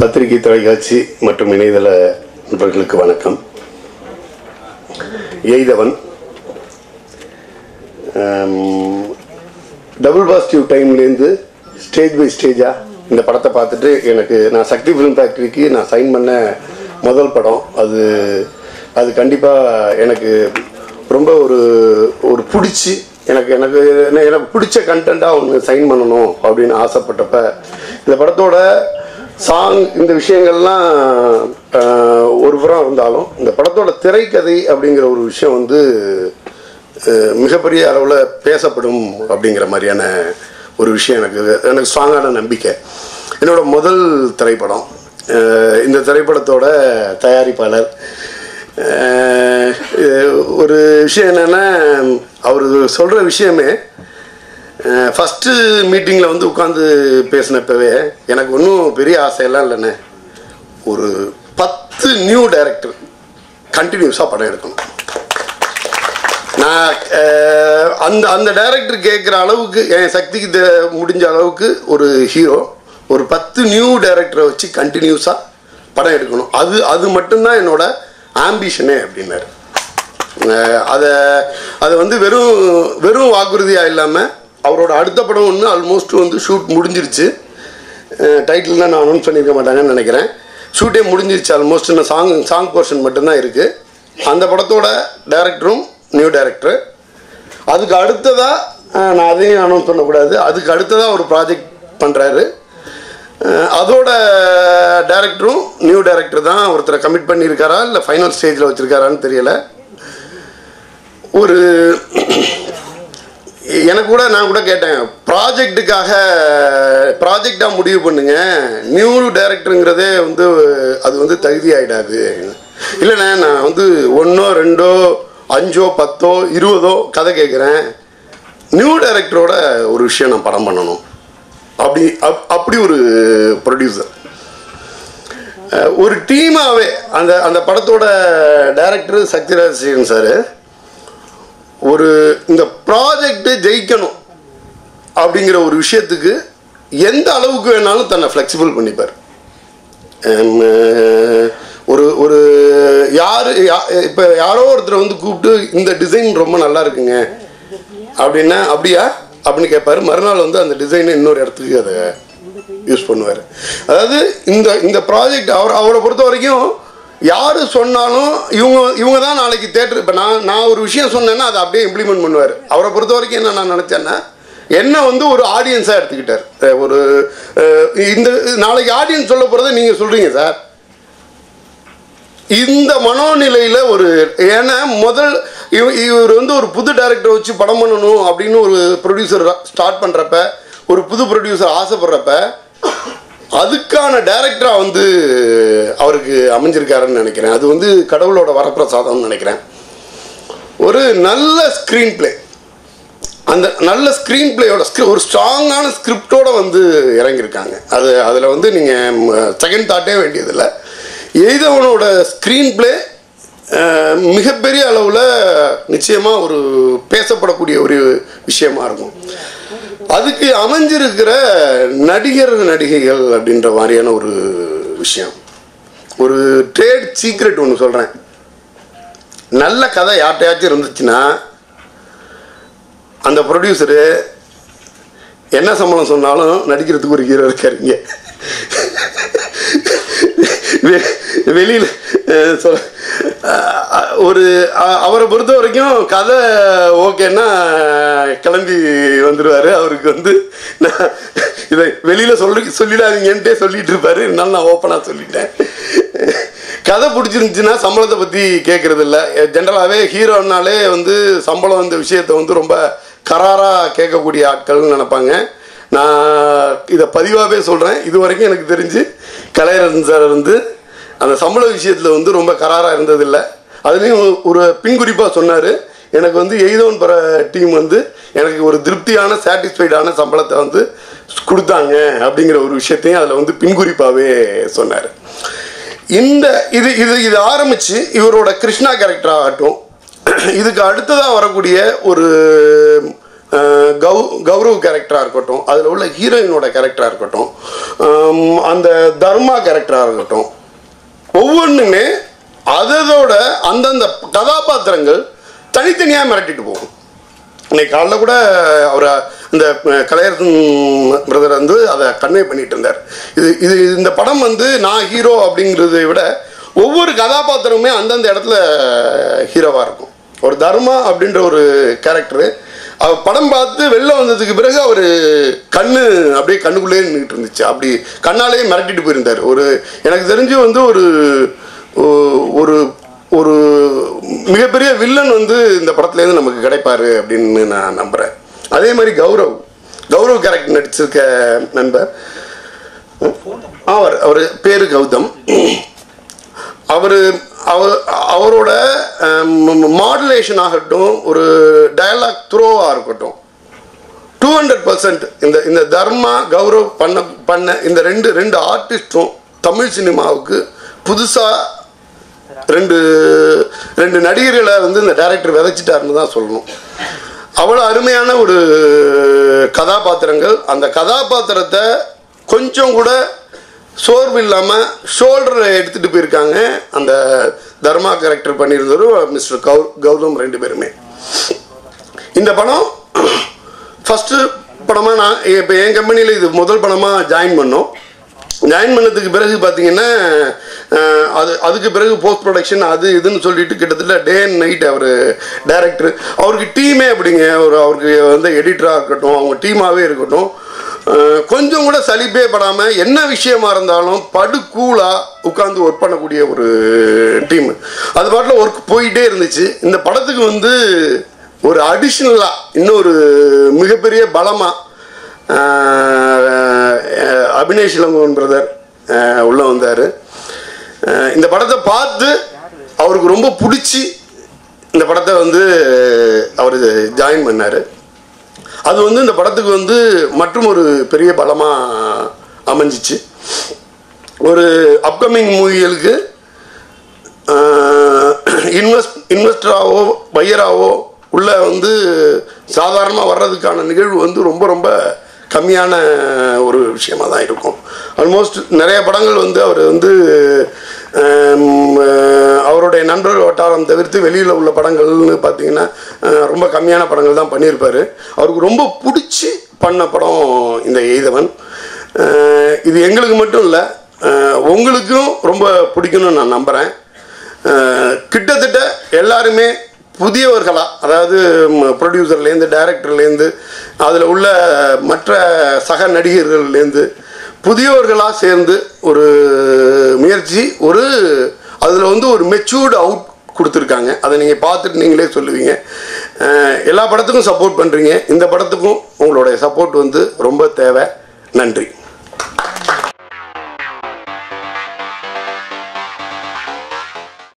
பத்திரிகை தொலைக்காட்சி மற்றும் இணையதள நண்பர்களுக்கு வணக்கம். எய்தவன். டபுள் பாசிட்டிவ் டைம்லேருந்து ஸ்டேஜ் பை ஸ்டேஜாக இந்த படத்தை பார்த்துட்டு எனக்கு நான் சக்தி ஃபிலிம் ஃபேக்ட்ரிக்கு நான் சைன் பண்ண முதல் படம். அது அது கண்டிப்பாக எனக்கு ரொம்ப ஒரு ஒரு பிடிச்சி எனக்கு எனக்கு எனக்கு பிடிச்ச கண்டென்ட்டாக ஒன்று சைன் பண்ணணும் அப்படின்னு ஆசைப்பட்டப்ப இந்த படத்தோட சாங் இந்த விஷயங்கள்லாம் ஒரு புறம் இருந்தாலும் இந்த படத்தோட திரைக்கதை அப்படிங்கிற ஒரு விஷயம் வந்து மிகப்பெரிய அளவில் பேசப்படும் அப்படிங்கிற மாதிரியான ஒரு விஷயம் எனக்கு எனக்கு ஸ்ட்ராங்கான நம்பிக்கை. என்னோட முதல் திரைப்படம் இந்த திரைப்படத்தோட தயாரிப்பாளர் ஒரு விஷயம் என்னென்னா அவர் சொல்கிற விஷயமே ஃபஸ்ட்டு மீட்டிங்கில் வந்து உட்காந்து பேசினப்பவே எனக்கு ஒன்றும் பெரிய ஆசையெல்லாம் இல்லைண்ணே. ஒரு பத்து நியூ டைரக்டர் கண்டினியூஸாக படம் எடுக்கணும். நான் அந்த அந்த டைரக்டர் கேட்குற அளவுக்கு என் சக்திக்கு முடிஞ்ச அளவுக்கு ஒரு ஹீரோ ஒரு பத்து நியூ டைரக்டரை வச்சு கண்டினியூஸாக படம் எடுக்கணும். அது அது மட்டும்தான் என்னோட ஆம்பிஷனே அப்படின்னாரு. அதை அதை வந்து வெறும் வெறும் வாக்குறுதியாக இல்லாமல் அவரோட அடுத்த படம் ஒன்று ஆல்மோஸ்ட் வந்து ஷூட் முடிஞ்சிருச்சு. டைட்டில்லாம் நான் அனௌன்ஸ் பண்ணியிருக்க மாட்டாங்கன்னு நினைக்கிறேன். ஷூட்டே முடிஞ்சிருச்சு ஆல்மோஸ்ட் நான் சாங் சாங் போர்ஷன் மட்டும்தான் இருக்குது அந்த படத்தோட டேரக்டரும் நியூ டேரக்டர் அதுக்கு அடுத்ததாக நான் அதையும் அனௌன்ஸ் பண்ணக்கூடாது. அதுக்கு அடுத்ததாக ஒரு ப்ராஜெக்ட் பண்ணுறாரு அதோட டேரக்டரும் நியூ டேரக்டர் தான் ஒருத்தரை கமிட் பண்ணியிருக்காரா? இல்லை ஃபைனல் ஸ்டேஜில் வச்சுருக்காரான்னு தெரியலை. ஒரு எனக்கு கூட நான் கூட கேட்டேன். ப்ராஜெக்ட்டுக்காக ப்ராஜெக்டாக முடிவு பண்ணுங்க. நியூ டைரக்டருங்கிறதே வந்து அது வந்து தகுதி ஆகிடாது இல்லைண்ணே நான் வந்து ஒன்றோ ரெண்டோ அஞ்சோ பத்தோ இருபதோ கதை கேட்குறேன். நியூ டைரக்டரோட ஒரு விஷயம் நான் படம் பண்ணணும். அப்படி அப்- அப்படி ஒரு ப்ரொடியூசர் ஒரு டீமாகவே அந்த அந்த படத்தோட டைரக்டர் சக்திராஜ் சேகன் சார் ஒரு இந்த ப்ராஜெக்ட் ஜெயிக்கணும் அப்படிங்கிற ஒரு விஷயத்துக்கு எந்த அளவுக்கு வேணாலும் தன்னை ஃப்ளெக்சிபிள் பண்ணிப்பார். ஒரு ஒரு யார் இப்போ யாரோ ஒருத்தரை வந்து கூப்பிட்டு இந்த டிசைன் ரொம்ப நல்லா இருக்குங்க. அப்படின்னா அப்படியா? அப்படின்னு கேட்பாரு. மறுநாள் வந்து அந்த டிசைனை இன்னொரு இடத்துக்கு அதை யூஸ் பண்ணுவார். அதாவது இந்த இந்த ப்ராஜெக்ட் அவர் அவரை பொறுத்த வரைக்கும் யார் சொன்னாலும் இவங்க இவங்க தான் நாளைக்கு தேட்டர் இப்போ நான் நான் ஒரு விஷயம் சொன்னேன்னா அதை அப்படியே இம்ப்ளிமெண்ட் பண்ணுவார். அவரை பொறுத்த வரைக்கும் என்ன நான் நினச்சேன்னா என்ன வந்து ஒரு ஆடியன்ஸாக எடுத்துக்கிட்டார். ஒரு இந்த நாளைக்கு ஆடியன்ஸ் சொல்ல போகிறத நீங்கள் சொல்கிறீங்க சார். இந்த மனோநிலையில் ஒரு ஏன்னா முதல் இவ- இவர் வந்து ஒரு புது டைரக்டர் வச்சு படம் பண்ணணும் அப்படின்னு ஒரு ப்ரொடியூசர் ஸ்டார்ட் பண்ணுறப்ப ஒரு புது ப்ரொடியூசர் ஆசைப்படுறப்ப அதுக்கான டைரக்டராக வந்து அவருக்கு அமைஞ்சிருக்காருன்னு நினைக்கிறேன். அது வந்து கடவுளோட வரப்பிரசாதம்னு நினைக்கிறேன். ஒரு நல்ல ஸ்க்ரீன் ப்ளே அந்த நல்ல ஸ்க்ரீன் பிளேயோட ஒரு ஸ்ட்ராங்கான ஸ்கிரிப்டோடு வந்து இறங்கியிருக்காங்க. அது அதில் வந்து நீங்கள் செகண்ட் தாட்டே வேண்டியதில்லை. எய்தவனோட ஸ்க்ரீன் பிளே மிகப்பெரிய அளவில் நிச்சயமாக ஒரு பேசப்படக்கூடிய ஒரு விஷயமா இருக்கும். அதுக்கு அமைஞ்சிருக்கிற நடிகர் நடிகைகள் அப்படின்ற மாதிரியான ஒரு விஷயம். ஒரு ட்ரேட் சீக்ரெட் ஒன்று சொல்கிறேன் நல்ல கதை யார்கிட்டயாச்சும் இருந்துச்சுன்னா அந்த ப்ரொடியூசரு என்ன சம்பளம் சொன்னாலும் நடிக்கிறதுக்கு ஒரு ஹீரோ இருக்காருங்க. வெ- வெளியில் சொல்ல ஒரு அவரை பொறுத்த வரைக்கும் கதை ஓகேன்னா கிளம்பி வந்துடுவார் அவருக்கு வந்து நான் இதை வெளியில் சொல்லி சொல்லிடாதீங்கன்ட்டே சொல்லிட்டு இருப்பாரு இருந்தாலும் நான் ஓப்பனாக சொல்லிட்டேன். கதை பிடிச்சிருந்துச்சுன்னா சம்பளத்தை பற்றி கேட்குறது இல்லை ஜென்ரலாகவே ஹீரோனாலே வந்து சம்பளம் இந்த விஷயத்தை வந்து ரொம்ப கராராக கேட்கக்கூடிய ஆட்கள்னு நினப்பாங்க. நான் இதை பதிவாகவே சொல்கிறேன் இது வரைக்கும் எனக்கு தெரிஞ்சு கலையரசன் சார் வந்து அந்த சம்பள விஷயத்தில் வந்து ரொம்ப கராராக இருந்ததில்லை. அதுலேயும் ஒரு பின்குறிப்பாக சொன்னார் எனக்கு வந்து எய்தோன் பெற டீம் வந்து எனக்கு ஒரு திருப்தியான சாட்டிஸ்ஃபைடான சம்பளத்தை வந்து கொடுத்தாங்க அப்படிங்கிற ஒரு விஷயத்தையும் அதில் வந்து பின்குறிப்பாகவே சொன்னார். இந்த இது இது இது ஆரம்பித்து இவரோட கிருஷ்ணா கேரக்டர் ஆகட்டும் இதுக்கு அடுத்ததாக வரக்கூடிய ஒரு கௌ கௌரவ் கேரக்டராக இருக்கட்டும் அதில் உள்ள ஹீரோயினோட கேரக்டராக இருக்கட்டும் அந்த தர்மா கேரக்டராக இருக்கட்டும் ஒவ்வொன்றுமே அதோட அந்தந்த கதாபாத்திரங்கள் தனித்தனியாக மிரட்டிட்டு போகும். இன்னைக்கு காலைல கூட அவரை இந்த கலையரசன் பிரதர் வந்து அதை கன்வே பண்ணிட்டு இருந்தார். இது இது இந்த படம் வந்து நான் ஹீரோ அப்படிங்கிறதை விட ஒவ்வொரு கதாபாத்திரமுமே அந்தந்த இடத்துல ஹீரோவாக இருக்கும். ஒரு தர்மா அப்படின்ற ஒரு கேரக்டரு அவர் படம் பார்த்து வெளில வந்ததுக்கு பிறகு அவர் கண்ணு அப்படியே கண்ணுக்குள்ளேயே நின்றுட்டு இருந்துச்சு. அப்படி கண்ணாலேயே மிரட்டிட்டு போயிருந்தார். ஒரு எனக்கு தெரிஞ்சு வந்து ஒரு ஒரு ஒரு மிகப்பெரிய வில்லன் வந்து இந்த படத்துலேருந்து நமக்கு கிடைப்பார் அப்படின்னு நான் நம்புகிறேன் அதே மாதிரி கௌரவ். கௌரவ் கேரக்டர் நடிச்சிருக்க நண்பர் அவர் அவர் பேரு கௌதம். அவர் அவர் அவரோட மாடுலேஷன் ஆகட்டும் ஒரு டயலாக் த்ரோவாக இருக்கட்டும். டூ ஹண்ட்ரட் பர்சன்ட் இந்த இந்த தர்மா கௌரவ் பண்ண பண்ண இந்த ரெண்டு ரெண்டு ஆர்டிஸ்டும் தமிழ் சினிமாவுக்கு புதுசாக ரெண்டு ரெண்டு நடிகர்களை வந்து இந்த டைரக்டர் விதைச்சிட்டாருன்னு தான் சொல்லணும். அவ்வளோ அருமையான ஒரு கதாபாத்திரங்கள். அந்த கதாபாத்திரத்தை கொஞ்சம் கூட சோர்வு இல்லாமல் ஷோல்டரில் எடுத்துகிட்டு போயிருக்காங்க. அந்த தர்மா கேரக்டர் பண்ணியிருந்தவர் மிஸ்டர் கௌ கௌதம் ரெண்டு பேருமே. இந்த படம் ஃபஸ்ட்டு படமாக நான் இப்போ என் கம்பெனியில் இது முதல் படமாக ஜாயின் பண்ணோம். ஜாயின் பண்ணதுக்கு பிறகு பார்த்தீங்கன்னா அது அதுக்கு பிறகு போஸ்ட் ப்ரொடக்ஷன் அது இதுன்னு சொல்லிட்டு கிட்டத்தட்ட டே அண்ட் நைட் அவர் டைரக்டர் அவருக்கு டீமே அப்படிங்க. ஒரு அவருக்கு வந்து எடிட்டராக இருக்கட்டும் அவங்க டீமாகவே இருக்கட்டும். கொஞ்சம் கூட சலிப்பே படாமல் என்ன விஷயமா இருந்தாலும் படு கூலாக உட்காந்து ஒர்க் பண்ணக்கூடிய ஒரு டீம் அது பாட்டில் ஒர்க் போயிட்டே இருந்துச்சு. இந்த படத்துக்கு வந்து ஒரு அடிஷ்னலாக இன்னொரு மிகப்பெரிய பலமாக அபினேஷ் இளங்கோவன் பிரதர் உள்ளே வந்தார். இந்த படத்தை பார்த்து அவருக்கு ரொம்ப பிடிச்சி இந்த படத்தை வந்து அவர் ஜாயின் பண்ணார். அது வந்து இந்த படத்துக்கு வந்து மற்றும் ஒரு பெரிய பலமாக அமைஞ்சிச்சு. ஒரு அப்கமிங் மூவிகளுக்கு இன்வெஸ்ட் இன்வெஸ்டராகவோ பையராகவோ உள்ள வந்து சாதாரணமாக வர்றதுக்கான நிகழ்வு வந்து ரொம்ப ரொம்ப கம்மியான ஒரு விஷயமாக தான் இருக்கும். ஆல்மோஸ்ட் நிறைய படங்கள் வந்து அவர் வந்து அவருடைய நண்பர் வட்டாரம் தவிர்த்து வெளியில் உள்ள படங்கள்னு பார்த்தீங்கன்னா ரொம்ப கம்மியான படங்கள் தான் பண்ணியிருப்பார். அவருக்கு ரொம்ப பிடிச்சி பண்ண படம் இந்த எய்தவன். இது எங்களுக்கு மட்டும் இல்லை உங்களுக்கும் ரொம்ப பிடிக்கும்னு நான் நம்புகிறேன் கிட்டத்தட்ட எல்லாருமே புதியவர்களாக அதாவது ப்ரொடியூசர்லேருந்து டைரக்டர்லேருந்து அதில் உள்ள மற்ற சக நடிகர்கள்லேருந்து புதியவர்களாக சேர்ந்து ஒரு முயற்சி ஒரு அதில் வந்து ஒரு மெச்சூர்டு அவுட் கொடுத்துருக்காங்க. அதை நீங்கள் பார்த்துட்டு நீங்களே சொல்லுவீங்க. எல்லா படத்துக்கும் சப்போர்ட் பண்ணுறீங்க இந்த படத்துக்கும் உங்களுடைய சப்போர்ட் வந்து ரொம்ப தேவை. நன்றி.